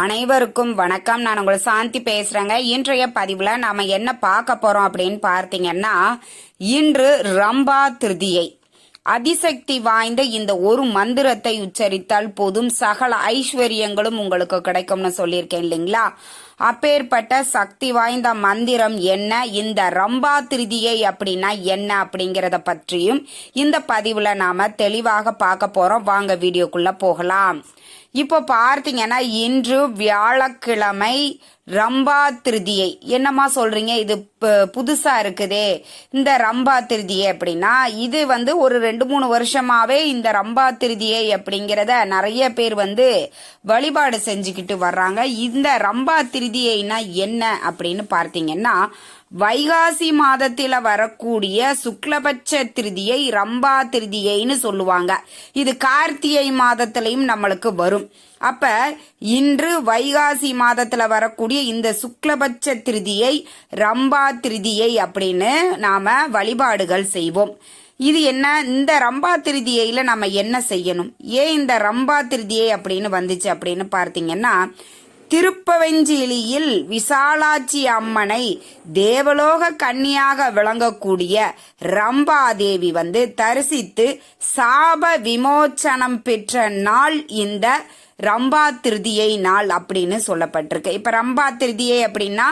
அனைவருக்கும் வணக்கம். நான் உங்களை சாந்தி பேசுறேங்க. இன்றைய பதிவுல நாம என்ன பார்க்க போறோம் அப்படின்னு பார்த்தீங்கன்னா இன்று ரம்பா திருதியை. அதிசக்தி வாய்ந்த இந்த ஒரு மந்திரத்தை உச்சரித்தால் போதும் சகல ஐஸ்வர்யங்களும் உங்களுக்கு கிடைக்கும்னு சொல்லியிருக்கேன் இல்லைங்களா? அப்பேற்பட்ட சக்தி வாய்ந்த மந்திரம் என்ன? இந்த ரம்பா திருதியை அப்படின்னா என்ன அப்படிங்கறத பற்றியும் இந்த பதிவுல நாம தெளிவாக பார்க்க போறோம். வாங்க வீடியோக்குள்ள போகலாம். இப்போ பார்த்தீங்கன்னா இன்று வியாழக்கிழமை ரம்பா திருதியை. என்னம்மா சொல்றீங்க? இது புதுசா இருக்குதே. இந்த ரம்பா திருதியை அப்படின்னா இது வந்து ஒரு ரெண்டு மூணு வருஷமாவே இந்த ரம்பா திருதியை அப்படிங்கிறத நிறைய பேர் வந்து வழிபாடு செஞ்சுக்கிட்டு வர்றாங்க. இந்த ரம்பா திருதியைனா என்ன அப்படின்னு பார்த்தீங்கன்னா வைகாசி மாதத்தில் வரக்கூடிய சுக்லபட்ச திருதியை ரம்பா திருதியைன்னு சொல்லுவாங்க. இது கார்த்திகை மாதத்திலையும் நம்மளுக்கு வரும். அப்ப இன்று வைகாசி மாதத்துல வரக்கூடிய இந்த சுக்லபட்ச திருதியை ரம்பா திருதியை அப்படின்னு நாம வழிபாடுகள் செய்வோம். இது என்ன? இந்த ரம்பா திருதியையில நம்ம என்ன செய்யணும்? ஏன் இந்த ரம்பா திருதியை அப்படின்னு வந்துச்சு அப்படின்னு பார்த்தீங்கன்னா திருப்பவெஞ்சிலியில் விசாலாட்சி அம்மனை தேவலோக கன்னியாக விளங்கக்கூடிய ரம்பாதேவி வந்து தரிசித்து சாப விமோச்சனம் பெற்ற நாள் இந்த ரம்பா திருதியை நாள் அப்படின்னு சொல்லப்பட்டிருக்கு. இப்போ ரம்பா திருதியை அப்படின்னா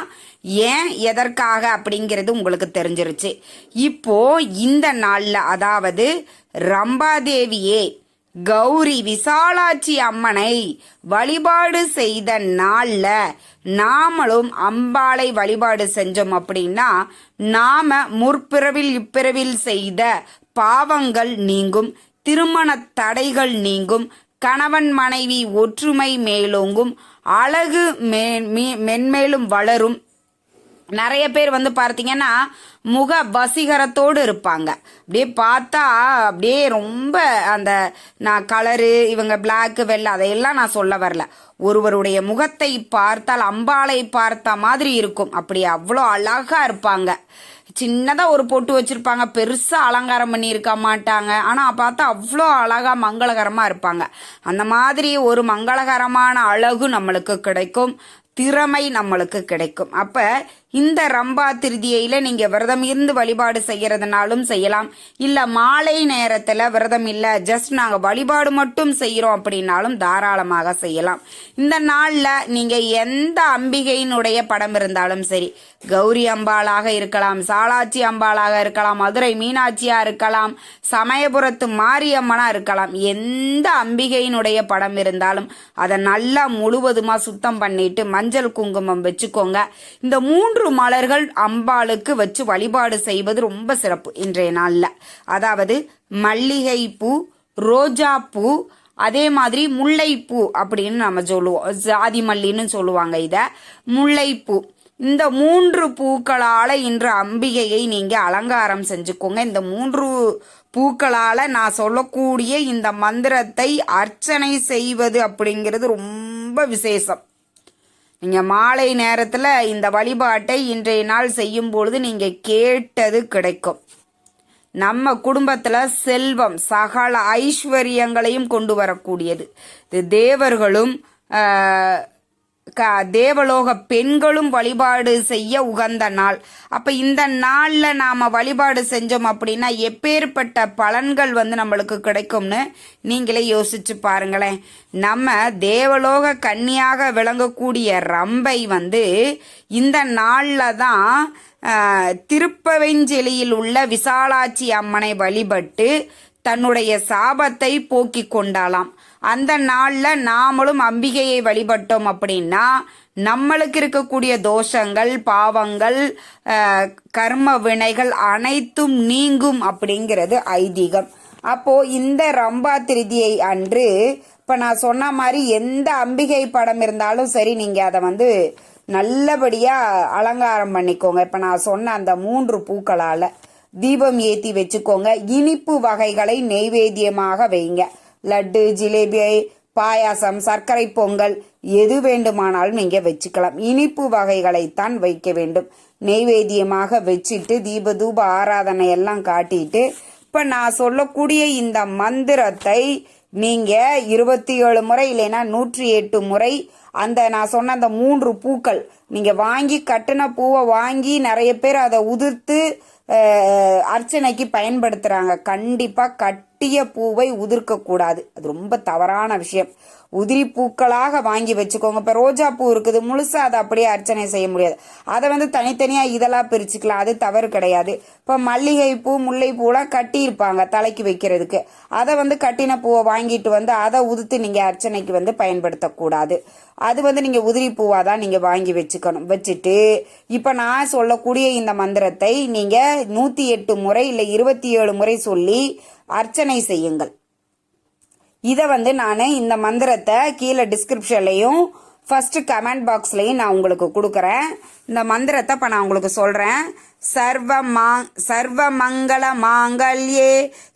ஏன் எதற்காக அப்படிங்கிறது உங்களுக்கு தெரிஞ்சிருச்சு. இப்போ இந்த நாளில் அதாவது ரம்பாதேவியே கௌரி விசாலாட்சி அம்மனை வழிபாடு செய்த நாளில் நாமளும் அம்பாளை வழிபாடு செஞ்சோம் அப்படின்னா நாம முற்பிறவில் இப்பிறவில் செய்த பாவங்கள் நீங்கும் திருமண தடைகள் நீங்கும் கணவன் மனைவி ஒற்றுமை மேலோங்கும் அழகு மே மென்மேலும் வளரும். நிறைய பேர் வந்து பார்த்தீங்கன்னா முக வசீகரத்தோடு இருப்பாங்க. அப்படியே பார்த்தா அப்படியே ரொம்ப அந்த நான் கலரு இவங்க பிளாக் வெள்ளை அதையெல்லாம் நான் சொல்ல வரல. ஒருவருடைய முகத்தை பார்த்தால் அம்பாளை பார்த்த மாதிரி இருக்கும். அப்படி அவ்வளோ அழகா இருப்பாங்க. சின்னதா ஒரு பொட்டு வச்சிருப்பாங்க. பெருசா அலங்காரம் பண்ணி இருக்க மாட்டாங்க. ஆனா பார்த்தா அவ்வளோ அழகா மங்களகரமா இருப்பாங்க. அந்த மாதிரி ஒரு மங்களகரமான அழகு நம்மளுக்கு கிடைக்கும். திறமை நம்மளுக்கு கிடைக்கும். அப்போ இந்த ரம்பா திருதியில நீங்க விரதம் இருந்து வழிபாடு செய்யறதுனாலும் செய்யலாம். இல்ல மாலை நேரத்துல விரதம் இல்ல ஜஸ்ட் நாங்க வழிபாடு மட்டும் செய்யறோம் அப்படின்னாலும் தாராளமாக செய்யலாம். இந்த நாள்ல நீங்க எந்த அம்பிகையினுடைய படம் இருந்தாலும் சரி கௌரி அம்பாளாக இருக்கலாம் சாலாச்சி அம்பாளாக இருக்கலாம் மதுரை மீனாட்சியா இருக்கலாம் சமயபுரத்து மாரியம்மனா இருக்கலாம் எந்த அம்பிகையினுடைய படம் இருந்தாலும் அதை நல்லா முழுவதுமா சுத்தம் பண்ணிட்டு மஞ்சள் குங்குமம் வச்சுக்கோங்க. இந்த மூன்று மூன்று மலர்கள் அம்பாளுக்கு வச்சு வழிபாடு செய்வது ரொம்ப சிறப்பு இன்றைய நாளில். அதாவது மல்லிகை பூ ரோஜா பூ அதே மாதிரி முல்லைப்பூ அப்படின்னு நம்ம சொல்லுவோம். ஜாதி மல்லின்னு சொல்லுவாங்க இதை. முல்லைப்பூ. இந்த மூன்று பூக்களால இன்று அம்பிகையை நீங்க அலங்காரம் செஞ்சுக்கோங்க. இந்த மூன்று பூக்களால நான் சொல்லக்கூடிய இந்த மந்திரத்தை அர்ச்சனை செய்வது அப்படிங்கிறது ரொம்ப விசேஷம். நீங்கள் மாலை நேரத்தில் இந்த வழிபாட்டை இன்றைய நாள் செய்யும் பொழுது நீங்கள் கேட்டது கிடைக்கும். நம்ம குடும்பத்தில் செல்வம் சகல ஐஸ்வர்யங்களையும் கொண்டு வரக்கூடியது. இது தேவர்களும் க- தேவலோக பெண்களும் வழிபாடு செய்ய உகந்த நாள். அப்ப இந்த நாள்ல நாம வழிபாடு செஞ்சோம் அப்படின்னா எப்பேற்பட்ட பலன்கள் வந்து நம்மளுக்கு கிடைக்கும்னு நீங்களே யோசிச்சு பாருங்களேன். நம்ம தேவலோக கன்னியாக விளங்கக்கூடிய ரம்பை வந்து இந்த நாள்ல தான் திருப்பவெஞ்செலியில் உள்ள விசாலாட்சி அம்மனை வழிபட்டு தன்னுடைய சாபத்தை போக்கிக் கொண்டாளாம். அந்த நாளில் நாமளும் அம்பிகையை வழிபட்டோம் அப்படின்னா நம்மளுக்கு இருக்கக்கூடிய தோஷங்கள் பாவங்கள் கர்ம வினைகள் அனைத்தும் நீங்கும் அப்படிங்கிறது ஐதீகம். அப்போ இந்த ரம்பா திருதியை அன்று இப்போ நான் சொன்ன மாதிரி எந்த அம்பிகை படம் இருந்தாலும் சரி நீங்கள் அதை வந்து நல்லபடியாக அலங்காரம் பண்ணிக்கோங்க. இப்போ நான் சொன்ன அந்த மூன்று பூக்களால் தீபம் ஏற்றி வச்சுக்கோங்க. இனிப்பு வகைகளை நெய்வேத்தியமாக வைங்க. லட்டு ஜிலேபி பாயாசம் சர்க்கரை பொங்கல் எது வேண்டுமானாலும் நீங்க வச்சுக்கலாம். இனிப்பு வகைகளைத்தான் வைக்க வேண்டும். நெய்வேத்தியமாக வச்சுட்டு தீப தூப ஆராதனை எல்லாம் காட்டிட்டு இப்ப நான் சொல்லக்கூடிய இந்த மந்திரத்தை நீங்க இருபத்தி ஏழு முறை இல்லைன்னா நூற்றி எட்டு முறை அந்த நான் சொன்ன அந்த மூன்று பூக்கள் நீங்க வாங்கி கட்டின பூவை வாங்கி நிறைய பேர் அதை உதிர்த்து அர்ச்சனைக்கு அர்ச்சனைக்கு பயன்படுத்துறாங்க. கண்டிப்பா கட்டிய பூவை உதிர்க்கக்கூடாது. அது ரொம்ப தவறான விஷயம். உதிரி பூக்களாக வாங்கி வச்சுக்கோங்க. இப்போ ரோஜா பூ இருக்குது. முழுசாக அதை அப்படியே அர்ச்சனை செய்ய முடியாது. அதை வந்து தனித்தனியாக இதெல்லாம் பிரிச்சுக்கலாம். அது தவறு கிடையாது. இப்போ மல்லிகை பூ முல்லை பூலாம் தலைக்கு வைக்கிறதுக்கு. அதை வந்து கட்டின பூவை வாங்கிட்டு வந்து அதை உதுத்து நீங்கள் அர்ச்சனைக்கு வந்து பயன்படுத்தக்கூடாது. அது வந்து நீங்கள் உதிரி பூவாக தான் நீங்கள் வாங்கி வச்சுக்கணும். வச்சுட்டு இப்போ நான் சொல்லக்கூடிய இந்த மந்திரத்தை நீங்கள் நூற்றி எட்டு முறை இல்லை இருபத்தி ஏழு முறை சொல்லி அர்ச்சனை செய்யுங்கள். இதை வந்து நான் இந்த மந்திரத்தை கீழே டிஸ்கிரிப்ஷன்லையும் ஃபர்ஸ்ட் கமெண்ட் பாக்ஸ்லையும் நான் உங்களுக்கு கொடுக்குறேன். இந்த மந்திரத்தை இப்போ நான் உங்களுக்கு சொல்கிறேன் சர்வ மா சர்வ மங்கள மாங்கல்யே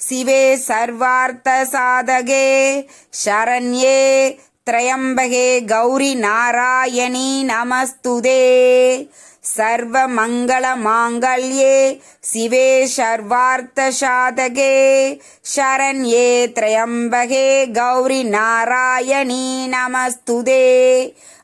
சிவே சர்வார்த்த சாதகே சரண்யே திரையம்பகே கௌரி நாராயணி நமஸ்துதே. சர்வ மங்கள மாங்கல்யே சிவே சர்வார்த்த சாதகே சரண்யே திரையம்பகே கௌரி நாராயணி நமஸ்துதே.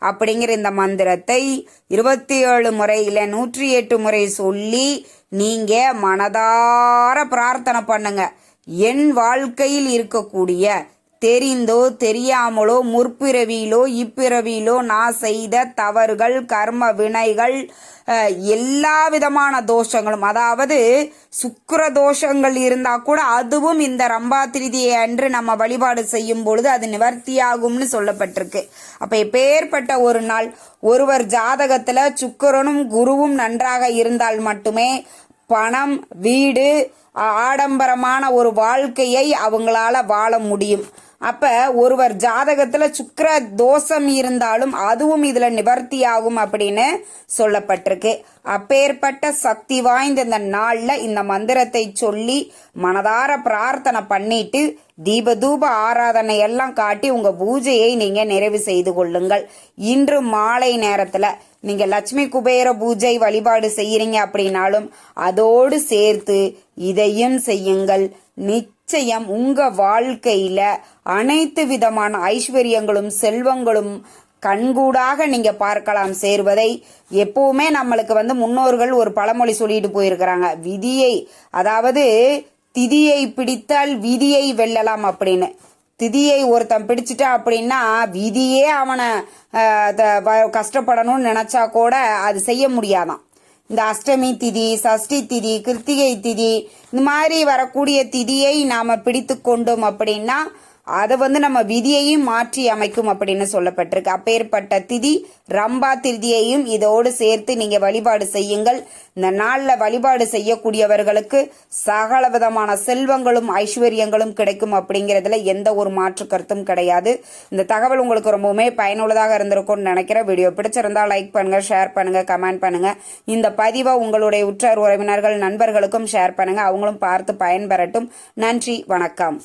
அப்படிங்கிற இந்த மந்திரத்தை இருபத்தி ஏழு முறையில் நூற்றி எட்டு முறை சொல்லி நீங்க மனதார பிரார்த்தனை பண்ணுங்க. என் வாழ்க்கையில் இருக்கக்கூடிய தெரிந்தோ தெரியாமலோ முற்பிறவியிலோ இப்பிறவியிலோ நான் செய்த தவறுகள் கர்ம வினைகள் எல்லா விதமான தோஷங்களும். அதாவது சுக்கர தோஷங்கள் இருந்தா கூட அதுவும் இந்த ரம்பா திருதியை அன்று நம்ம வழிபாடு செய்யும் பொழுது அது நிவர்த்தியாகும்னு சொல்லப்பட்டிருக்கு. அப்ப எப்பேற்பட்ட ஒரு நாள் ஒருவர் ஜாதகத்துல சுக்கிரனும் குருவும் நன்றாக இருந்தால் மட்டுமே பணம் வீடு ஆடம்பரமான ஒரு வாழ்க்கையை அவங்களால வாழ முடியும். அப்ப ஒருவர் ஜாதகத்துல சுக்கிர தோஷம் இருந்தாலும் அதுவும் இதுல நிவர்த்தி ஆகும் அப்படின்னு சொல்லப்பட்டிருக்கு. அப்பேற்பட்ட சக்தி வாய்ந்த இந்த நாள்ல இந்த மந்திரத்தை சொல்லி மனதார பிரார்த்தனை பண்ணிட்டு தீப தூப ஆராதனை எல்லாம் காட்டி உங்க பூஜையை நீங்க நிறைவு செய்து கொள்ளுங்கள். இன்று மாலை நேரத்துல நீங்க லட்சுமி குபேர பூஜை வழிபாடு செய்யறீங்க அப்படின்னாலும் அதோடு சேர்த்து இதையும் செய்யுங்கள். நிச்சயம் நிச்சயம் உங்க வாழ்க்கையில அனைத்து விதமான ஐஸ்வர்யங்களும் செல்வங்களும் கண்கூடாக நீங்க பார்க்கலாம் சேர்வதை. எப்பவுமே நம்மளுக்கு வந்து முன்னோர்கள் ஒரு பழமொழி சொல்லிட்டு போயிருக்கிறாங்க. விதியை அதாவது திதியை பிடித்தால் விதியை வெல்லலாம் அப்படின்னு. திதியை ஒருத்தன் பிடிச்சிட்டா அப்படின்னா விதியே அவனை த- வ- கஷ்டப்படணும்னு நினைச்சா கூட அது செய்ய முடியாதான். இந்த அஷ்டமி திதி சஷ்டி திதி கிருத்திகை திதி இந்த மாதிரி வரக்கூடிய திதியை நாம பிடித்து கொண்டோம் அப்படின்னா அதை வந்து நம்ம விதியையும் மாற்றி அமைக்கும் அப்படின்னு சொல்லப்பட்டிருக்கு. அப்பேற்பட்ட திதி ரம்பா திருதியையும் இதோடு சேர்த்து நீங்க வழிபாடு செய்யுங்கள். இந்த நாளில் வழிபாடு செய்யக்கூடியவர்களுக்கு சகல விதமான செல்வங்களும் ஐஸ்வர்யங்களும் கிடைக்கும் அப்படிங்கிறதுல எந்த ஒரு மாற்று கருத்தும் கிடையாது. இந்த தகவல் உங்களுக்கு ரொம்பவுமே பயனுள்ளதாக இருந்திருக்கும்னு நினைக்கிறேன். வீடியோ பிடிச்சிருந்தா லைக் பண்ணுங்க ஷேர் பண்ணுங்க கமெண்ட் பண்ணுங்க. இந்த பதிவை உங்களுடைய உற்றார் உறவினர்கள் நண்பர்களுக்கும் ஷேர் பண்ணுங்க. அவங்களும் பார்த்து பயன்பெறட்டும். நன்றி வணக்கம்.